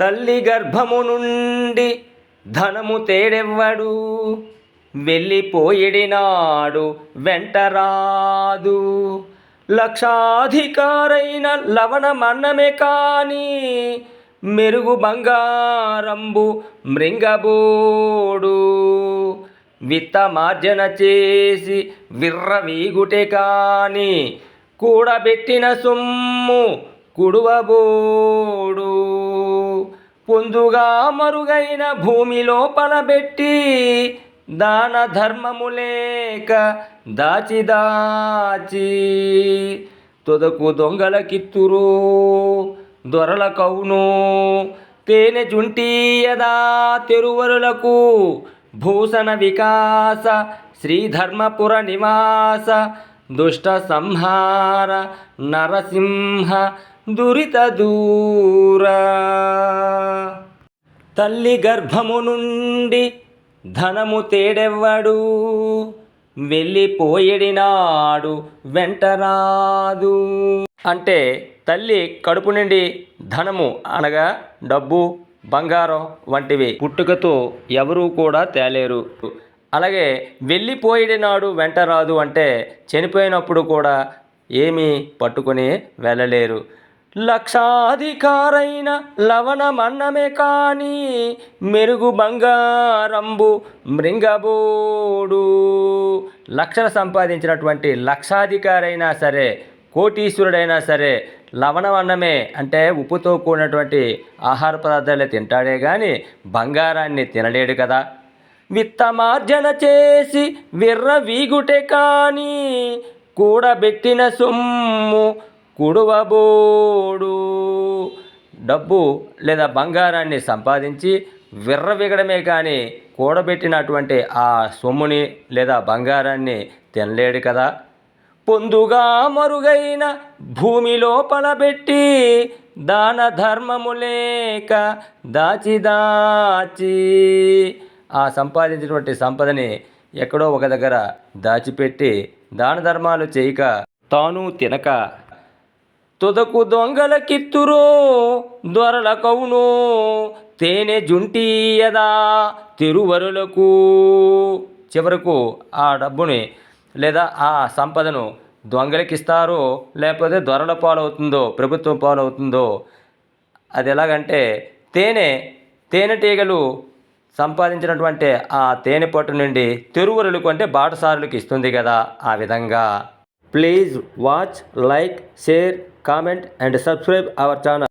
తల్లి గర్భము నుండి ధనము తేడెవ్వడు. వెళ్ళిపోయిడినాడు వెంటరాదు. లక్షాధికారైన లవణమన్నమే కాని మెరుగు బంగారంబు మృంగబోడు. విత్తమార్జన చేసి విర్రవీగుటే కానీ కూడబెట్టిన సొమ్ము కుడువబోడు పొందుగా మరుగైన భూమి లోపల పెట్టి దాన ధర్మము లేక దాచి దాచి తొదకు దొంగల కిత్తురు దొరల కౌను. తేనె జుంటీయదా తెరువరులకు భూషణ వికాస శ్రీధర్మపుర నివాస దుష్ట సంహార నరసింహ దురిత దూరా. తల్లి గర్భము నుండి ధనము తేడెవ్వడు వెళ్ళిపోయేడినాడు వెంటరాదు. అంటే తల్లి కడుపు నుండి ధనము అనగా డబ్బు బంగారం వంటివి పుట్టుకతో ఎవరూ కూడా తేలేరు. అలాగే వెళ్ళిపోయినాడు వెంట రాదు అంటే చనిపోయినప్పుడు కూడా ఏమీ పట్టుకుని వెళ్ళలేరు. లక్షాధికారైన లవణమన్నమే కానీ మెరుగు బంగారంబు మృంగబోడు. లక్షలు సంపాదించినటువంటి లక్షాధికారైనా సరే కోటీశ్వరుడైనా సరే లవణం అన్నమే అంటే ఉప్పుతో కూడినటువంటి ఆహార పదార్థాలే తింటాడే కానీ బంగారాన్ని తినలేడు కదా. విత్తమార్జన చేసి విర్ర వీగుటే కానీ కూడబెట్టిన సొమ్ము కుడువబోడు. డబ్బు లేదా బంగారాన్ని సంపాదించి విర్రవిగడమే కానీ కూడబెట్టినటువంటి ఆ సొమ్ముని లేదా బంగారాన్ని తినలేడు కదా. పొందుగా మరుగైన భూమి లోపల పెట్టి దాన ధర్మము లేక దాచి దాచి ఆ సంపాదించినటువంటి సంపదని ఎక్కడో ఒక దగ్గర దాచిపెట్టి దాన ధర్మాలు చేయక తాను తినక తుదకు దొంగల కిత్తురో దొరల కవును తేనె జుంటీయదా తిరువరులకు. చివరకు ఆ డబ్బుని లేదా ఆ సంపదను దొంగలకిస్తారో లేకపోతే దొరల పాలవుతుందో ప్రభుత్వం పాలవుతుందో అది ఎలాగంటే తేనె తేనెటీగలు సంపాదించినటువంటి ఆ తేనె పట్టు నుండి తిరువరులకు అంటే బాటసారులకు ఇస్తుంది కదా ఆ విధంగా. Please watch like share comment and subscribe our channel.